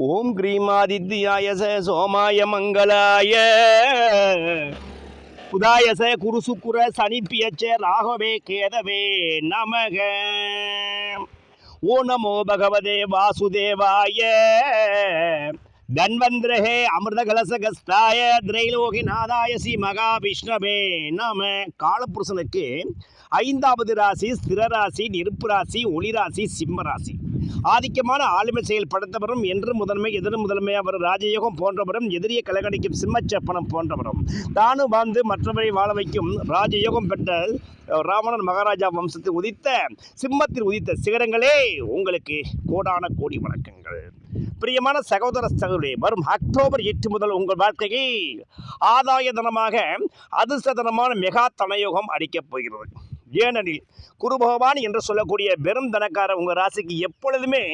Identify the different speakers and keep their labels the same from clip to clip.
Speaker 1: ஓம் கிரீமாதித்யாய சோமாய மங்களாய. புதாயச குருசுக்குர சனிப்பியச்ச ராகவே கேதவே நமக. ஓ நமோ பகவதே வாசுதேவாய. தன்வந்திரஹே அமிர்தகலசகஸ்தாய. திரைலோகிநாதாய ஸ்ரீ மகாவிஷ்ணவே நாம. காலப்புருஷனுக்கு ஐந்தாவது ராசி ஸ்திர ராசி நெருப்பு ராசி ஒளி ராசி சிம்ம ராசி. ஆதிக்கமான ஆளுமை செயல்படுத்தவரும் என்று முதன்மை எதிர் முதன்மையாக ராஜயோகம் போன்றவரும் எதிரியை கலகடிக்கும் சிம்மச்சப்பனம் போன்றவரும். தானும் வாழ்ந்து மற்றவரை வாழ வைக்கும் ராஜயோகம் பெற்ற ராவணன் மகாராஜா வம்சத்தில் உதித்த சிம்மத்தில் உதித்த சிகரங்களே உங்களுக்கு கோடான கோடி வணக்கங்கள். பிரியமான சகோதர சகோதரி வரும் அக்டோபர் எட்டு முதல் உங்கள் வாழ்க்கையை ஆதாய தனமாக அதிர்ஷ்ட தனமான மெகா தனயோகம் அடிக்கப் போகிறது. ஏனெனில் குருபகவான் என்று சொல்லக்கூடிய பெரும் தனக்கார உங்கள் ராசிக்கு எப்பொழுதுமே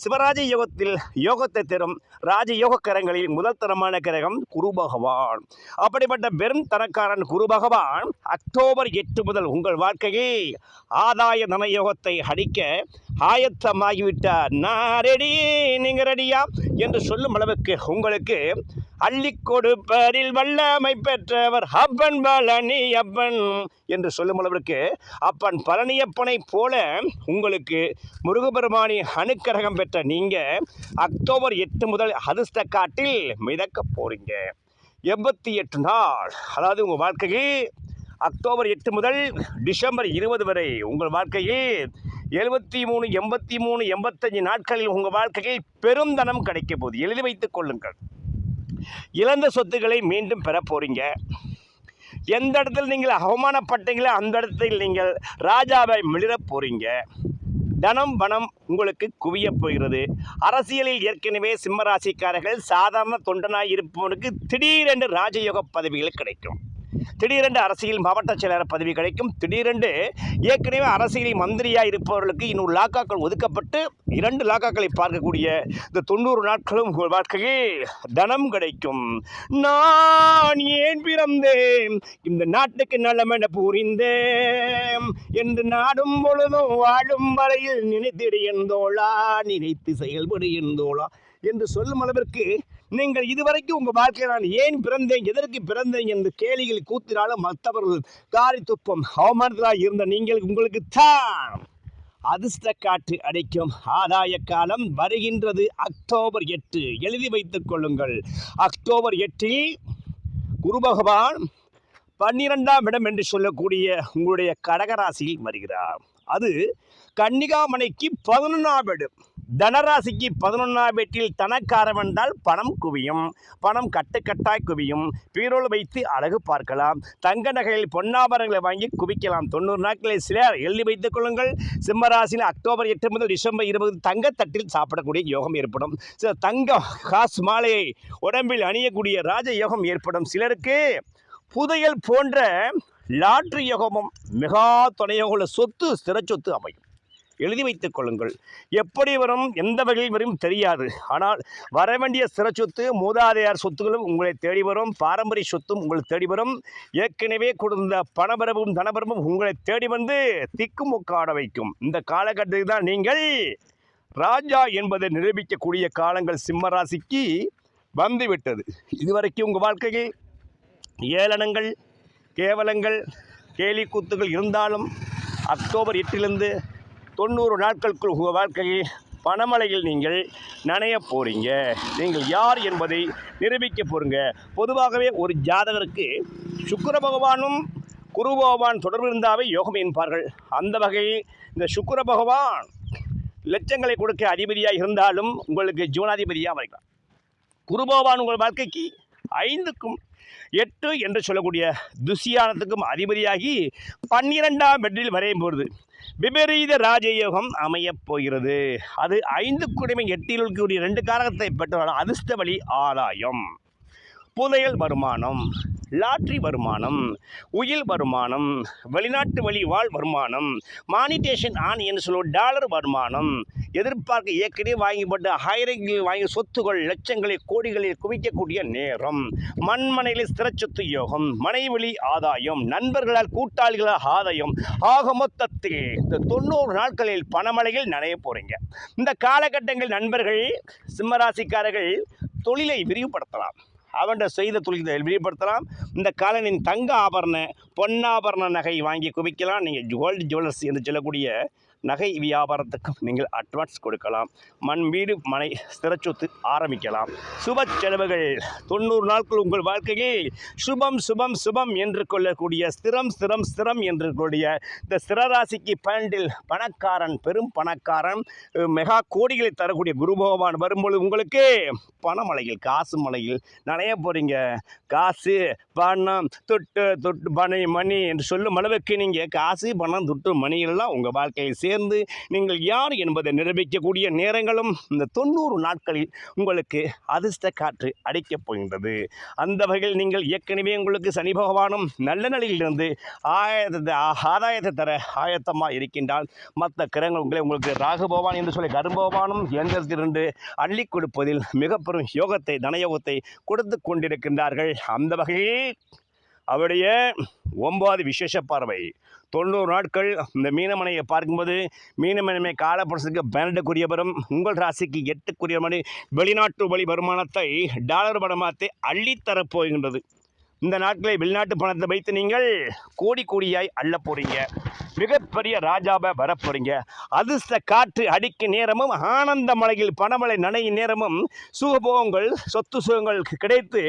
Speaker 1: சிவராஜ யோகத்தில் யோகத்தை தரும் ராஜ யோகக்கரங்களில் முதல் தரமான கிரகம் குரு பகவான். அப்படிப்பட்ட பெரும் தனக்காரன் குரு பகவான் அக்டோபர் எட்டு முதல் உங்கள் வாழ்க்கையை ஆதாய தன யோகத்தை அடிக்க ஆயத்தமாகிவிட்டார். நான் ரெடி நீங்கள் ரெடியா என்று சொல்லும் அளவுக்கு உங்களுக்கு அள்ளி கொடுப்பதில் வல்லமை பெற்றவர் அப்பன் பழனி அப்பன் என்று சொல்லும் அளவிற்கு அப்பன் பழனியப்பனை போல உங்களுக்கு முருகபெருமானி அணுக்கரகம் பெற்ற நீங்க அக்டோபர் எட்டு முதல் அதிர்ஷ்ட காட்டில் மிதக்க போறீங்க. எண்பத்தி எட்டு நாள் அதாவது உங்கள் வாழ்க்கையில் அக்டோபர் எட்டு முதல் டிசம்பர் இருபது வரை உங்கள் வாழ்க்கையில் எழுபத்தி மூணு எண்பத்தி மூணு எண்பத்தஞ்சு நாட்களில் உங்கள் வாழ்க்கையில் பெரும் தனம் கிடைக்க போகுது. எழுதி வைத்துக் கொள்ளுங்கள். இழந்த சொத்துக்களை மீண்டும் பெற போறீங்க. எந்த இடத்துல நீங்கள் அவமானப்பட்டீங்களோ அந்த இடத்தில் நீங்கள் ராஜாவை மிளிரப் போறீங்க. தனம் பணம் உங்களுக்கு குவியப் போகிறது. அரசியலில் ஏற்கனவே சிம்மராசிக்காரர்கள் சாதாரண தொண்டனாய் இருப்பவனுக்கு திடீரென்று ராஜயோக பதவிகள் கிடைக்கும். திடீரென்று அரசியல் மாவட்ட செயலாளர் பதவி கிடைக்கும். திடீரென்று ஏற்கனவே அரசியலில் மந்திரியாக இருப்பவர்களுக்கு இன்னொரு லாக்காக்கள் ஒதுக்கப்பட்டு இரண்டு லாக்காக்களை பார்க்கக்கூடிய இந்த தொண்ணூறு நாட்களும் உங்கள் வாழ்க்கையில் தனம் கிடைக்கும். நான் ஏன் பிறந்தேன்? இந்த நாட்டுக்கு நலமென புரிந்தேன். என்று நாடும் பொழுதும் வாழும் வரையில் நினைத்திடு எந்தோளா நினைத்து செயல்படு என்று சொல்லும் அளவிற்கு நீங்கள் இதுவரைக்கும் உங்கள் வாழ்க்கையில் நான் ஏன் பிறந்தேன் எதற்கு பிறந்தேன் என்று கேலிகள் கூத்தினாலும் மற்றவர்கள் காரி துப்பம் அவமானத்திலாக இருந்த நீங்கள் உங்களுக்கு தான் அதிர்ஷ்ட காற்று அடிக்கும். ஆதாய காலம் வருகின்றது அக்டோபர் எட்டு. எழுதி வைத்துக் கொள்ளுங்கள். அக்டோபர் எட்டில் குரு பகவான் பன்னிரெண்டாம் இடம் என்று சொல்லக்கூடிய உங்களுடைய கடகராசியில் வருகிறார். அது கன்னிகாமனைக்கு பதினொன்றாம் இடம். தனராசிக்கு பதினொன்றாம் வீட்டில் தனக்காரம் என்றால் பணம் குவியும். பணம் கட்டுக்கட்டாய் குவியும். பீரோல் வைத்து அழகு பார்க்கலாம். தங்க நகையில் பொன்னாபரங்களை வாங்கி குவிக்கலாம். தொண்ணூறு நாட்களில் சிலர் எழுதி வைத்துக் கொள்ளுங்கள். சிம்மராசியில் அக்டோபர் எட்டு முதல் டிசம்பர் இருபது தங்கத்தட்டில் சாப்பிடக்கூடிய யோகம் ஏற்படும். சில தங்க காசு மாலையை உடம்பில் அணியக்கூடிய ராஜ யோகம் ஏற்படும். சிலருக்கு புதையல் போன்ற லாட்ரி யோகமும் மிகா துணையோக சொத்து ஸ்திர சொத்து அமையும். எழுதி வைத்துக் கொள்ளுங்கள். எப்படி வரும்? எந்த வகையில் வரும்? தெரியாது. ஆனால் வர வேண்டிய சொத்து மூதாதையார் சொத்துகளும் உங்களை தேடி வரும். பாரம்பரிய சொத்தும் உங்களை தேடி வரும். ஏற்கனவே கொடுத்த பணபரவும் தனபரவும் உங்களை தேடி வந்து திக்குமுக்காட வைக்கும். இந்த காலகட்டத்தில் தான் நீங்கள் ராஜா என்பதை நிரூபிக்கக்கூடிய காலங்கள் சிம்மராசிக்கு வந்துவிட்டது. இதுவரைக்கும் உங்கள் வாழ்க்கையில் ஏளனங்கள் கேவலங்கள் கேலி கூத்துகள் இருந்தாலும் அக்டோபர் எட்டிலிருந்து தொண்ணூறு நாட்களுக்குள் உங்கள் வாழ்க்கையில் பணமலையில் நீங்கள் நனைய போகிறீங்க நீங்கள் யார் என்பதை நிரூபிக்க போகிறீங்க பொதுவாகவே ஒரு ஜாதகருக்கு சுக்கர பகவானும் குரு பகவான் தொடர்பு இருந்தாவே யோகம் என்பார்கள். அந்த வகையில் இந்த சுக்கர பகவான் லட்சங்களை கொடுக்க அதிபதியாக இருந்தாலும் உங்களுக்கு ஜீவனாதிபதியாக வைக்கலாம் குரு பகவான் உங்கள் வாழ்க்கைக்கு ஐந்துக்கும் எட்டு என்று சொல்லக்கூடிய துசியானத்துக்கும் அதிபதியாகி பன்னிரெண்டாம் பெட்டில் வரையும் போகிறது விபரீத ராஜயோகம் அமையப் போகிறது. அது ஐந்து குடிமை எட்டில் இருக்கக்கூடிய ரெண்டு காரகத்தை பெற்றவர்கள் அதிர்ஷ்ட வழி ஆதாயம். புதையல் வருமானம். லாட்ரி வருமானம் உயில் வருமானம் வெளிநாட்டு வழி வாழ் வருமானம் மானிட்டேஷன் ஆன் என்று சொல்லுவோம் டாலர் வருமானம். எதிர்பார்க்க ஏற்கனவே வாங்கிப்பட்ட ஆயிரங்களில் வாங்கிய சொத்துகள் லட்சங்களை கோடிகளில் குவிக்கக்கூடிய நேரம். மண்மனையில் ஸ்திர சொத்து யோகம் மனைவெளி ஆதாயம் நண்பர்களால் கூட்டாளிகளால் ஆதாயம். ஆக மொத்தத்தில் இந்த தொண்ணூறு நாட்களில் பணமழையில் நனைய போகிறீங்க இந்த காலகட்டங்கள் நண்பர்கள் சிம்மராசிக்காரர்கள் தொழிலை விரிவுபடுத்தலாம். அவன்கிட்ட செய்த தொழிலை வெளிப்படுத்தலாம் இந்த காலனின் தங்க ஆபரண பொன்னாபரண நகை வாங்கி குவிக்கலாம். நீங்கள் கோல்டு ஜுவல்லர்ஸ் என்று சொல்லக்கூடிய நகை வியாபாரத்துக்கும் நீங்கள் அட்வான்ஸ் கொடுக்கலாம். மண் வீடு மனை சிறச்சொத்து ஆரம்பிக்கலாம். சுப செலவுகள் தொண்ணூறு நாட்கள் உங்கள் வாழ்க்கையில் சுபம் சுபம் சுபம் என்று கொள்ளக்கூடிய ஸ்திரம் ஸ்திரம் ஸ்திரம் என்று கூடிய இந்த ஸ்திரராசிக்கு பன்னெண்டில் பணக்காரன் பெரும் பணக்காரன் மெகா கோடிகளை தரக்கூடிய குரு பகவான் வரும்பொழுது உங்களுக்கு பணமலையில் காசு மலையில் நனைய போகிறீங்க காசு பணம் தொட்டு தொட்டு பனை மணி என்று சொல்லும் அளவுக்கு நீங்கள் காசு பணம் தொட்டு மணி எல்லாம் உங்கள் வாழ்க்கையில் சேர்ந்து நீங்கள் யார் என்பதை நிரூபிக்கக்கூடிய நேரங்களும் இந்த தொண்ணூறு நாட்களில் உங்களுக்கு அதிர்ஷ்ட காற்று அடிக்கப் போகின்றது. அந்த வகையில் நீங்கள் ஏற்கனவே உங்களுக்கு சனி பகவானும் நல்ல நிலையிலிருந்து ஆயத்தை ஆதாயத்தை தர ஆயத்தமாக இருக்கின்றால் மற்ற கிரகங்கள் உங்களை உங்களுக்கு ராகு பகவான் என்று சொல்லி கரும்பகவானும் எந்திரத்திலிருந்து அள்ளி கொடுப்பதில் மிக பெரும் யோகத்தை தனயோகத்தை கொடுத்து கொண்டிருக்கின்றார்கள். அந்த வகையில் அவருடைய ஒன்பது விசேஷ பார்வை. தொண்ணூறு நாட்கள் இந்த மீனமனையை பார்க்கும்போது மீனமனை காலப்பரசுக்கு பன்னெண்டுக்குரியவரும் உங்கள் ராசிக்கு எட்டுக்குரிய மணி வெளிநாட்டு வழி வருமானத்தை டாலர் பணமாத்தை அள்ளித்தரப் போகின்றது. இந்த நாட்களில் வெளிநாட்டு பணத்தை வைத்து நீங்கள் கோடி கோடியாய் அள்ள போகிறீங்க மிகப்பெரிய ராஜாவை வரப்போறீங்க அதிர்ஷ்ட காற்று அடிக்க நேரமும் ஆனந்த மலையில் பணமழை நனையும் நேரமும் சுகபோகங்கள் சொத்து சுகங்கள் கிடைத்து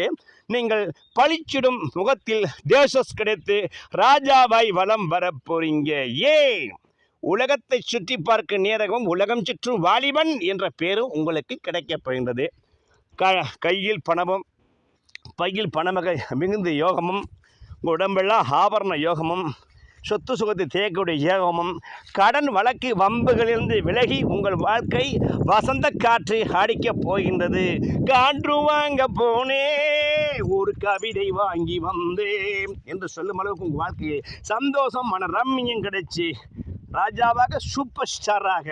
Speaker 1: நீங்கள் பளிச்சிடும் முகத்தில் தேசஸ் கிடைத்து ராஜாவாய் வலம் வரப் போறீங்க. ஏன் உலகத்தை சுற்றி பார்க்க நேரமும் உலகம் சுற்றும் வாலிபன் என்ற பேரும் உங்களுக்கு கிடைக்கப் போகின்றது. க கையில் பணமும் பையில் பணமக மிகுந்த யோகமும் உங்கள் உடம்பெல்லாம் ஆபரண யோகமும் சொத்து சுகத்தை தேக்கக்கூடிய யோகமும் கடன் வழக்கு வம்புகளிலிருந்து விலகி உங்கள் வாழ்க்கை வசந்த காற்று அடிக்கப் போகின்றது. காற்று வாங்க போனே ஒரு கவிதை வாங்கி வந்தேன் என்று சொல்லும் அளவுக்கு உங்கள் வாழ்க்கையை சந்தோஷம் மன ரம்மியம் கிடைச்சி ராஜாவாக சூப்பர் ஸ்டாராக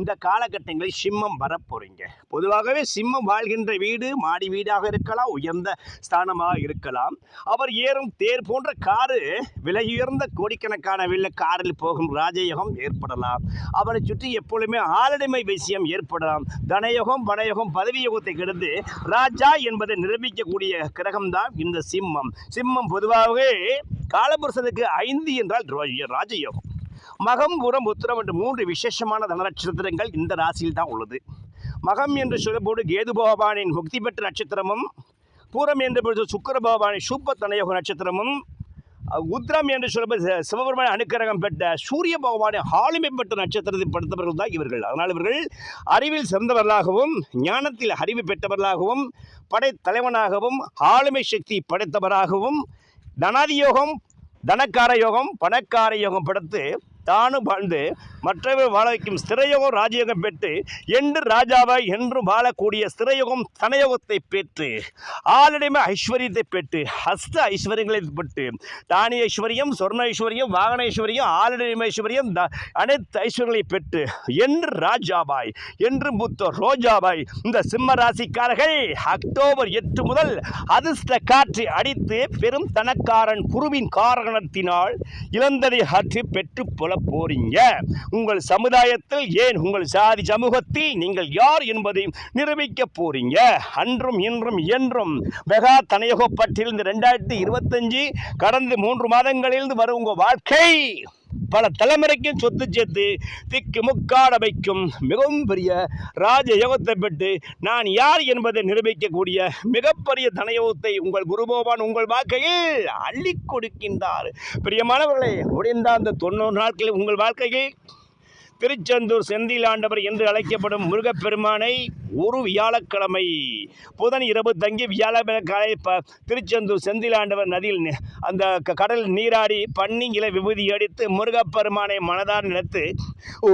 Speaker 1: இந்த காலகட்டங்களில் சிம்மம் வரப்போறீங்க. பொதுவாகவே சிம்மம் வாழ்கின்ற வீடு மாடி வீடாக இருக்கலாம் உயர்ந்த ஸ்தானமாக இருக்கலாம். அவர் ஏறும் தேர் போன்ற காரு விலை உயர்ந்த கோடிக்கணக்கான வில்ல காரில் போகும் ராஜயோகம் ஏற்படலாம். அவரை சுற்றி எப்பொழுதுமே ஆளடிமை விஷயம் ஏற்படலாம். தனயோகம் வனயோகம் பதவி யோகத்தை கெடுத்து ராஜா என்பதை நிரூபிக்கக்கூடிய கிரகம்தான் இந்த சிம்மம். சிம்மம் பொதுவாகவே காலபுருஷனுக்கு ஐந்து என்றால் ராஜயோகம். மகம் புறம் உத்திரம் என்று மூன்று விசேஷமான தனநட்சத்திரங்கள் இந்த ராசியில் தான் உள்ளது. மகம் என்று சொல்லப்போது கேது பகவானின் முக்தி பெற்ற நட்சத்திரமும் பூரம் என்று பொழுது சுக்கர பகவானின் சூப்ப தனயோக நட்சத்திரமும் உத்ரம் உத்திரம் என்று சொல்லும்போது சிவபெருமான அனுக்கிரகம் பெற்ற சூரிய பகவானின் ஆளுமை பெற்ற நட்சத்திரத்தை படுத்தவர்கள் தான் இவர்கள். அதனால் இவர்கள் அறிவில் சிறந்தவர்களாகவும் ஞானத்தில் அறிவு பெற்றவர்களாகவும் படைத்தலைவனாகவும் ஆளுமை சக்தி படைத்தவராகவும் தனாதி யோகம் தனக்கார யோகம் பணக்கார யோகம் படுத்து தானும் வாழ்ந்து மற்றவர் வாழ வைக்கும் ஸ்திரயோகம் ராஜயோகம் பெற்று என்று ராஜாவாய் என்று வாழக்கூடிய ஸ்திரயோகம் தனயோகத்தை பெற்று ஆளுடைமை ஐஸ்வர்யத்தை பெற்று ஹஸ்த ஐஸ்வர்யங்களை பெற்று தானிய ஐஸ்வர்யம் சொர்ண ஐஸ்வர்யம் வாகன ஐஸ்வர்யம் ஆளுடைமை ஐஸ்வர்யம் த- அனைத்து ஐஸ்வர்யங்களை பெற்று என்று ராஜாவாய் என்று புத்த ரோஜாவாய் இந்த சிம்ம ராசிக்காரர்கள் அக்டோபர் எட்டு முதல் அதிர்ஷ்ட காற்றை அடித்து பெரும் தனக்காரன் குருவின் காரணத்தினால் இளந்தரை ஆற்றி பெற்று புல போறீங்க. உங்கள் சமுதாயத்தில் ஏன் உங்கள் சாதி சமூகத்தில் நீங்கள் யார் என்பதை நிரூபிக்க போறீங்க. அன்றும் இன்றும் என்றும் மெகா தனயோகப்பட்டில் ரெண்டாயிரத்தி இருபத்தஞ்சு கடந்த மூன்று மாதங்களிலிருந்து வரும் உங்கள் வாழ்க்கை. பல தலைமுறைக்கும் சொத்து சேர்த்து திக்கு முக்காட வைக்கும் மிகவும் பெரிய ராஜயோகத்தை பெற்று நான் யார் என்பதை நிரூபிக்கக்கூடிய மிகப்பெரிய தனயோகத்தை உங்கள் குருபோவான் உங்கள் வாழ்க்கையில் அள்ளி கொடுக்கின்றார். பிரியமானவர்களே முடிந்த அந்த தொண்ணூறு நாட்களில் உங்கள் வாழ்க்கையில் திருச்செந்தூர் செந்தில் ஆண்டவர் என்று அழைக்கப்படும் முருகப்பெருமானை ஒரு வியாழக்கிழமை புதன் இரவு தங்கி வியாழக்கிழமை காலை ப திருச்செந்தூர் செந்திலாண்டவர் நதியில் அந்த க- கடல் நீராடி பன்னிங்கில விபூதி அடித்து முருகப்பெருமானை மனதார் நினைத்து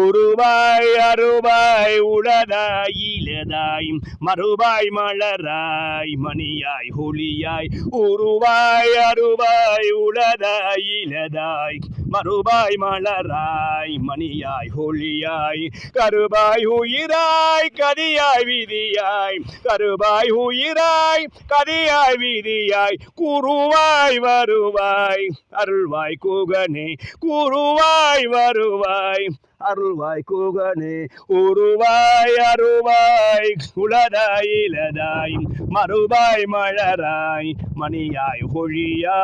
Speaker 1: உருவாய் அருவாய் உளதாய் இலதாய் மறுவாய் மலராய் மணியாய் ஒளியாய் உருவாய் அருவாய் உளதாய் இலதாய் மறுபாய் மலராய் மணியாய் ஒளியாய் கருபாய் உயிராய் கதியாய் விதியாய் கருபாய் உயிராய் கதியாய் விதியாய் குருவாய் வருவாய். அருள்வாய் குகனே குருவாய் வருவாய். அருள்வாய் கூகனே உருவாய் அருவாய் உளதாய் இலதாய் மறுவாய் மலராய் மணியாய் ஒழியாய்.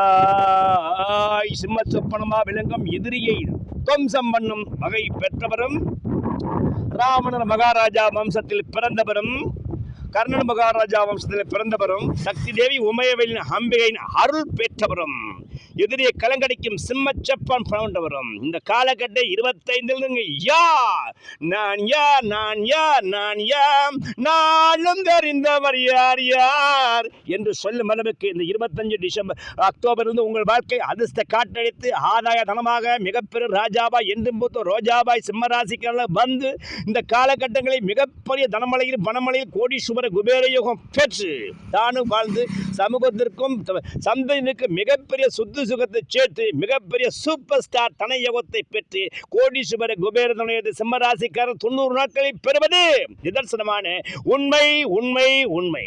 Speaker 1: சிம்ம சொப்பனமா விளங்கும் எதிரியை துவம்சம் பண்ணும் வகை பெற்றவரும் ராவணன் மகாராஜா வம்சத்தில் பிறந்தவரும் கர்ணன் மகாராஜா வம்சத்தில் பிறந்தவரும் சக்தி தேவி உமையவலின் அம்பிகையின் அருள் பெற்றவரும். எதிரியை கலங்கடிக்கும் சிம்மச்சப்பன் பிறந்தவரும் இந்த காலகட்ட இருபத்தைந்தில் யார் நான் யார் நான் யார் நான் யார் நாளும் தெரிந்தவர் யார் யார்? என்று சொல்லும் அளவுக்கு இந்த இருபத்தஞ்சு டிசம்பர் அக்டோபர் இருந்து உங்கள் வாழ்க்கை அதிர்ஷ்ட காற்றடித்து ஆதாய தனமாக மிகப்பெரும் ராஜாபாய் என்றும் மூத்த ரோஜாபாய் சிம்மராசிக்காரர்கள் வந்து இந்த காலகட்டங்களில் மிகப்பெரிய தனமலையில் பணமலையில் கோடீஸ்வர குபேர யோகம் பெற்று தானும் வாழ்ந்து சமூகத்திற்கும் சந்தையினுக்கு மிகப்பெரிய சுத்து சுகத்தை சேர்த்து மிகப்பெரிய சூப்பர் ஸ்டார் தன யோகத்தை பெற்று கோடீஸ்வர குபேரதனுடைய சிம்மராசிக்காரர் தொண்ணூறு நாட்களை பெறுவது. நிதர்சனமான உண்மை உண்மை உண்மை.